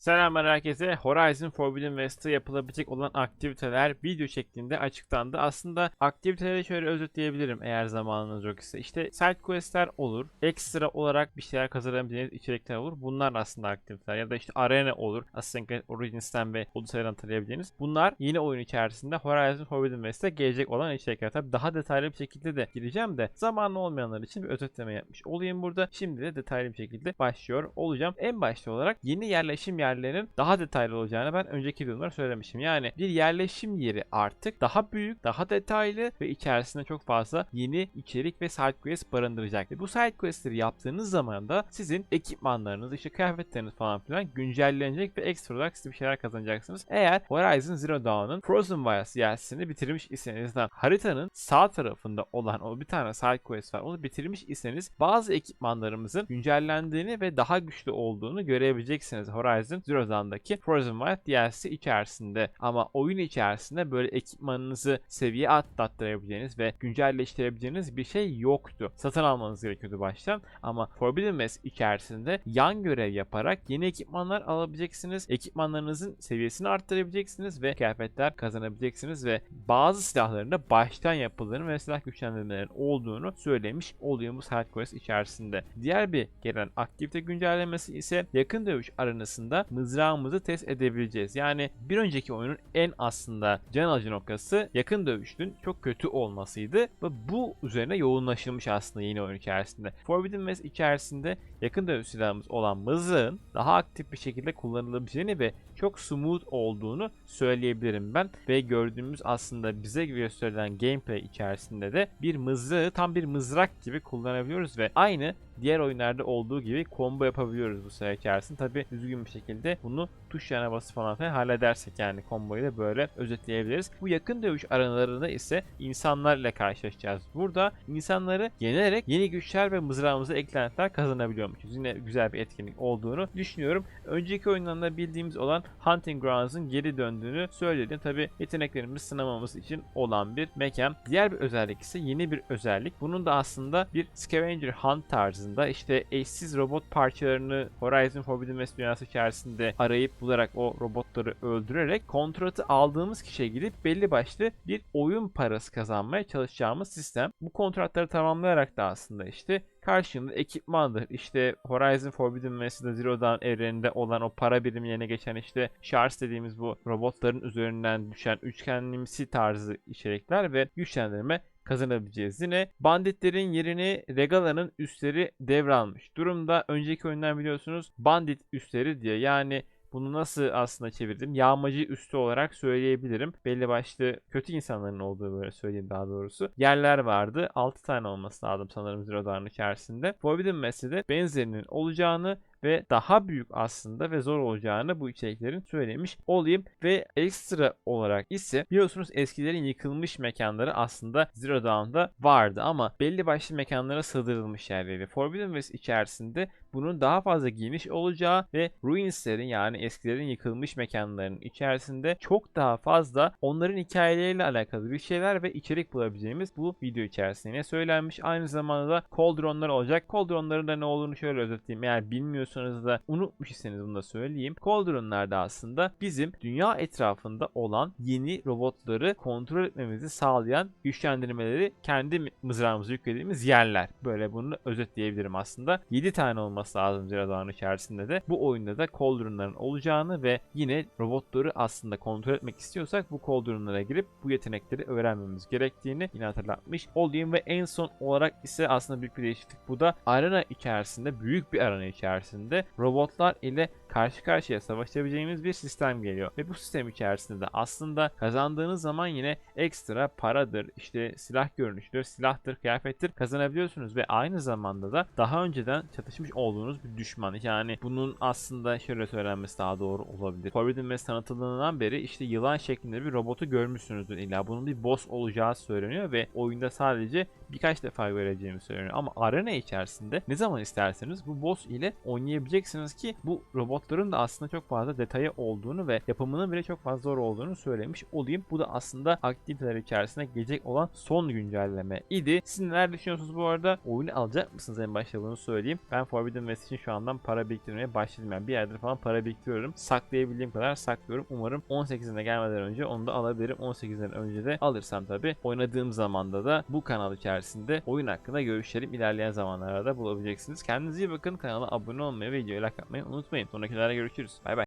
Selamlar herkese. Horizon Forbidden West'te yapılabilecek olan aktiviteler video şeklinde açıklandı. Aslında aktiviteleri şöyle özetleyebilirim eğer zamanınız yok ise. İşte side quest'ler olur. Ekstra olarak bir şeyler kazanabileceğiniz içerikler olur. Bunlar aslında aktiviteler. Ya da işte arena olur. Assassin's Creed Origins'ten ve Odyssey'den hatırlayabileceğiniz. Bunlar yeni oyun içerisinde Horizon Forbidden West'te gelecek olan içerikler. Tabi daha detaylı bir şekilde de gireceğim de zamanlı olmayanlar için bir özetleme yapmış olayım burada. Şimdi de detaylı bir şekilde başlıyor olacağım. En başta olarak yeni yerleşim yerlerinin daha detaylı olacağını ben önceki videolarda söylemiştim. Yani bir yerleşim yeri artık daha büyük, daha detaylı ve içerisinde çok fazla yeni içerik ve side quest barındıracak. Ve bu side questleri yaptığınız zaman da sizin ekipmanlarınız, işte kıyafetleriniz falan filan güncellenecek ve ekstra olarak siz bir şeyler kazanacaksınız. Eğer Horizon Zero Dawn'ın Frozen Wilds DLC'sini bitirmiş iseniz de haritanın sağ tarafında olan o bir tane side quest var. Onu bitirmiş iseniz bazı ekipmanlarımızın güncellendiğini ve daha güçlü olduğunu görebileceksiniz Horizon Zero Dawn'daki Frozen Wild DLC içerisinde. Ama oyun içerisinde böyle ekipmanınızı seviye atlattırabileceğiniz ve güncelleştirebileceğiniz bir şey yoktu. Satın almanız gerekiyordu baştan. Ama Forbidden West içerisinde yan görev yaparak yeni ekipmanlar alabileceksiniz. Ekipmanlarınızın seviyesini arttırabileceksiniz ve kıyafetler kazanabileceksiniz ve bazı silahların da baştan yapıldığını ve silah güçlendirmelerin olduğunu söylemiş oluyor bu side quest içerisinde. Diğer bir gelen aktivite güncellemesi ise yakın dövüş arenasında mızrağımızı test edebileceğiz. Yani bir önceki oyunun en aslında can alıcı noktası yakın dövüşün çok kötü olmasıydı ve bu üzerine yoğunlaşılmış aslında yeni oyun içerisinde. Forbidden West içerisinde yakın dövüş silahımız olan mızığın daha aktif bir şekilde kullanılabileceğini ve çok smooth olduğunu söyleyebilirim ben. Ve gördüğümüz aslında bize gösterilen gameplay içerisinde de bir mızrağı tam bir mızrak gibi kullanabiliyoruz ve aynı diğer oyunlarda olduğu gibi combo yapabiliyoruz bu süre içerisinde. Tabi düzgün bir şekilde bunu tuş yana basıp falan filan halledersek yani komboyu da böyle özetleyebiliriz. Bu yakın dövüş aralarında ise insanlarla karşılaşacağız. Burada insanları yenerek yeni güçler ve mızrağımıza eklentiler kazanabiliyormuşuz. Yine güzel bir etkinlik olduğunu düşünüyorum. Önceki oyunlarında bildiğimiz olan Hunting Grounds'ın geri döndüğünü söyledim. Tabi yeteneklerimizi sınamamız için olan bir mekan. Diğer bir özellik ise yeni bir özellik. Bunun da aslında bir scavenger hunt tarzında işte eşsiz robot parçalarını Horizon Forbidden West dünyası içerisinde arayıp bularak o robotları öldürerek kontratı aldığımız kişiye gidip belli başlı bir oyun parası kazanmaya çalışacağımız sistem. Bu kontratları tamamlayarak da aslında işte karşında ekipmandır. İşte Horizon Forbidden West'de Zero Dawn evreninde olan o para birimi yerine geçen işte Shards dediğimiz bu robotların üzerinden düşen üçgenlimsi tarzı içerikler ve güçlendirme kazanabileceğiz. Yine banditlerin yerini Regala'nın üstleri devralmış. Durumda önceki oyundan biliyorsunuz bandit üstleri diye yani bunu nasıl aslında çevirdim? Yağmacı üstü olarak söyleyebilirim. Belli başlı kötü insanların olduğu böyle söyleyeyim daha doğrusu. Yerler vardı. 6 tane olması lazım sanırım Zero Dawn'ın içerisinde. Forbidden West'de benzerinin olacağını ve daha büyük aslında ve zor olacağını bu içeriklerin söylemiş olayım. Ve ekstra olarak ise biliyorsunuz eskilerin yıkılmış mekanları aslında Zero Dawn'da vardı ama belli başlı mekanlara sığdırılmış yerleri. Forbidden West içerisinde bunun daha fazla geniş olacağı ve Ruins'lerin yani eskilerin yıkılmış mekanlarının içerisinde çok daha fazla onların hikayeleriyle alakalı bir şeyler ve içerik bulabileceğimiz bu video içerisinde yine söylenmiş. Aynı zamanda da Cauldron'lar olacak. Cauldron'ların da ne olduğunu şöyle özetleyeyim. Eğer bilmiyorsanız da unutmuş iseniz bunu da söyleyeyim. Cauldron'lar da aslında bizim dünya etrafında olan yeni robotları kontrol etmemizi sağlayan güçlendirmeleri kendi mızrağımıza yüklediğimiz yerler. Böyle bunu özetleyebilirim aslında. 7 tane olması lazım Zero Dawn içerisinde de. Bu oyunda da Cauldron'ların olacağını ve yine robotları aslında kontrol etmek istiyorsak bu Cauldron'lara girip bu yetenekleri öğrenmemiz gerektiğini yine hatırlatmış olayım ve en son olarak ise aslında büyük bir değişiklik bu da arena içerisinde büyük bir arena içerisinde robotlar ile karşı karşıya savaşabileceğimiz bir sistem geliyor. Ve bu sistem içerisinde de aslında kazandığınız zaman yine ekstra paradır, işte silah görünüştür, silahtır, kıyafettir kazanabiliyorsunuz ve aynı zamanda da daha önceden çatışmış olduğunuz bir düşman. Yani bunun aslında şöyle söylenmesi daha doğru olabilir. Forbidden West tanıtıldığından beri işte yılan şeklinde bir robotu görmüşsünüzdür illa. Bunun bir boss olacağı söyleniyor ve oyunda sadece birkaç defa göreceğimi söylüyorum. Ama arena içerisinde ne zaman isterseniz bu boss ile oynayabileceksiniz ki bu robotların da aslında çok fazla detayı olduğunu ve yapımının bile çok fazla zor olduğunu söylemiş olayım. Bu da aslında aktiviteler içerisinde gelecek olan son güncelleme idi. Siz neler düşünüyorsunuz bu arada? Oyunu alacak mısınız en başta bunu söyleyeyim. Ben Forbidden West için şu andan para biriktirmeye başladım. Yani bir yerdir falan para biriktiriyorum. Saklayabildiğim kadar saklıyorum. Umarım 18'ine gelmeden önce onu da alabilirim. 18'den önce de alırsam tabi oynadığım zamanda da bu kanal içerisinde oyun hakkında görüşlerim ilerleyen zamanlarda bulabileceksiniz. Kendinize iyi bakın. Kanala abone olmayı ve videoyu like atmayı unutmayın. Sonraki videolarda görüşürüz. Bay bay.